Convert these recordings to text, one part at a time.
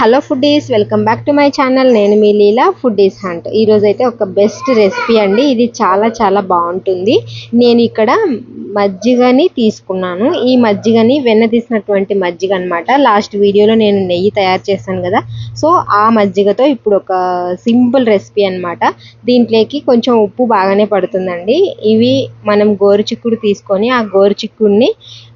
Hello foodies welcome back to my channel. నేను మీ లీలా foodies hunt ఈరోజు అయితే ఒక బెస్ట్ రెసిపీ అండి. ఇది చాలా చాలా బాగుంటుంది. నేను ఇక్కడ మజ్జిగని తీసుకున్నాను. ఈ మజ్జిగని వెన్న తీసినటువంటి మజ్జిగ అనమాట లాస్ట్ వీడియోలో నేను నెయ్యి తయారు చేశాను కదా. సో ఆ మజ్జిగతో ఇప్పుడు ఒక సింపుల్ రెసిపీ అనమాట దీంట్లోకి కొంచెం ఉప్పు బాగానే పడుతుందండి. ఇవి మనం గోరుచిక్కుడు తీసుకొని ఆ గోరుచిక్కుడిని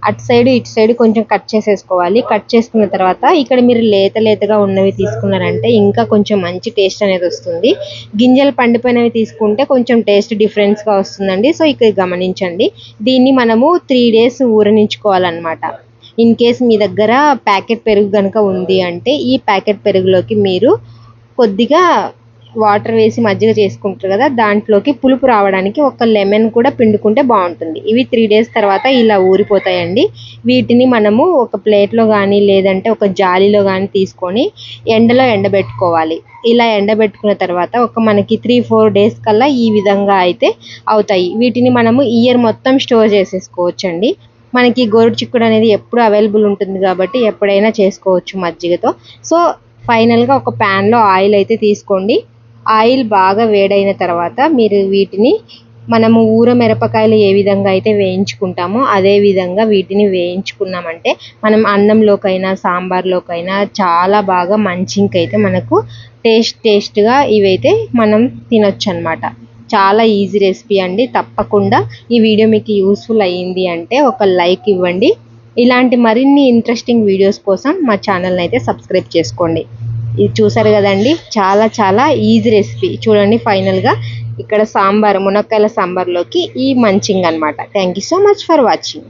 అటు సైడ్ ఇటు సైడ్ కొంచెం కట్ చేసేసుకోవాలి. కట్ చేసుకున్న తర్వాత ఇక్కడ మీరు లేత లేతగా ఉన్నవి తీసుకున్నారంటే ఇంకా కొంచెం మంచి టేస్ట్ అనేది వస్తుంది. గింజలు పండిపోయినవి తీసుకుంటే కొంచెం టేస్ట్ డిఫరెన్స్గా వస్తుందండి. సో ఇక్కడ గమనించండి. దీన్ని మనము త్రీ డేస్ ఊరనించుకోవాలన్నమాట. ఇన్ కేస్ మీ దగ్గర ప్యాకెట్ పెరుగు కనుక ఉంది అంటే ఈ ప్యాకెట్ పెరుగులోకి మీరు కొద్దిగా వాటర్ వేసి మజ్జిగ చేసుకుంటారు కదా దాంట్లోకి పులుపు రావడానికి ఒక లెమన్ కూడా పిండుకుంటే బాగుంటుంది. ఇవి త్రీ డేస్ తర్వాత ఇలా ఊరిపోతాయండి. వీటిని మనము ఒక ప్లేట్లో కానీ లేదంటే ఒక జాలీలో కానీ తీసుకొని ఎండలో ఎండబెట్టుకోవాలి. ఇలా ఎండబెట్టుకున్న తర్వాత ఒక మనకి త్రీ ఫోర్ డేస్ కల్లా ఈ విధంగా అయితే అవుతాయి. వీటిని మనము ఇయర్ మొత్తం స్టోర్ చేసేసుకోవచ్చు అండి మనకి గోరు చిక్కుడు అనేది ఎప్పుడు అవైలబుల్ ఉంటుంది కాబట్టి ఎప్పుడైనా చేసుకోవచ్చు మజ్జిగతో. సో ఫైనల్గా ఒక ప్యాన్లో ఆయిల్ అయితే తీసుకోండి. ఆయిల్ బాగా వేడైన తర్వాత మీరు వీటిని మనము ఊర మిరపకాయలు ఏ విధంగా అయితే వేయించుకుంటామో అదే విధంగా వీటిని వేయించుకున్నామంటే మనం అన్నంలోకైనా సాంబార్లోకైనా చాలా బాగా మంచింకైతే మనకు టేస్ట్ టేస్ట్గా ఇవైతే మనం తినొచ్చు అనమాట చాలా ఈజీ రెసిపీ అండి. తప్పకుండా ఈ వీడియో మీకు యూస్ఫుల్ అయ్యింది అంటే ఒక లైక్ ఇవ్వండి. ఇలాంటి మరిన్ని ఇంట్రెస్టింగ్ వీడియోస్ కోసం మా ఛానల్ని అయితే సబ్స్క్రైబ్ చేసుకోండి. ఇది చూసారు కదండి చాలా చాలా ఈజీ రెసిపీ చూడండి ఫైనల్గా ఇక్కడ సాంబార్ మునక్కాయల సాంబార్లోకి ఈ మంచింగ్ అనమాట thank you so much for watching